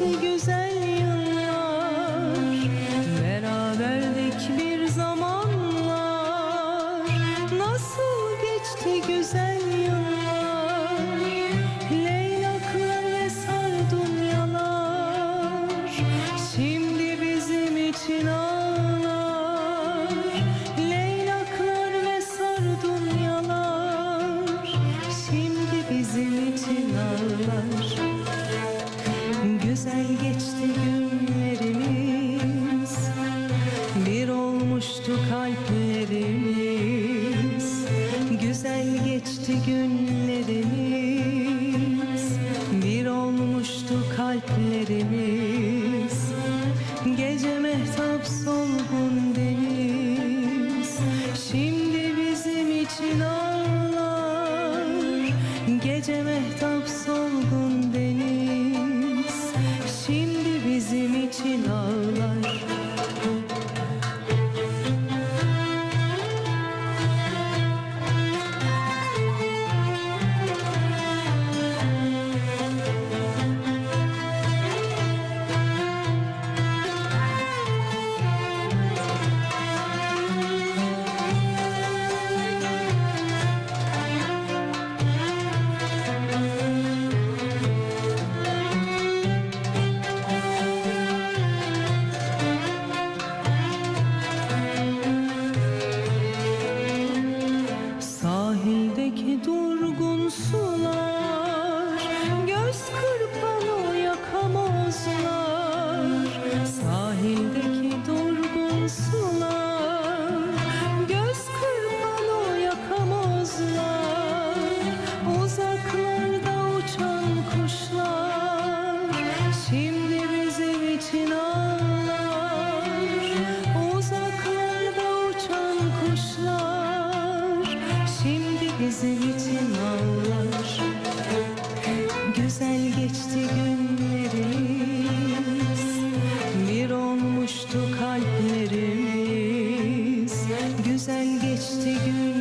geçti güzel yıllar. Beraberdik bir zamanlar. Nasıl geçti güzel yıllar? Leylaklar ve sardunyalar Şimdi bizim için ağlar. Leylaklar ve sardunyalar Şimdi bizim için ağlar Güzel geçti günlerimiz Bir olmuştu kalplerimiz. Güzel geçti günlerimiz Bir olmuştu kalplerimiz. Gece mehtap solgun deniz Şimdi bizim için ağlar. Gece mehtap bizim sular Göz kırpan o yakamozlar Sahildeki durgun sular Göz kırpan o yakamozlar Uzaklarda uçan kuşlar Şimdi bizim için ağlar. Uzaklarda uçan kuşlar Şimdi bizim için ağlar geçti günlerimiz. Bir olmuştu kalplerimiz. Güzel geçti günlerimiz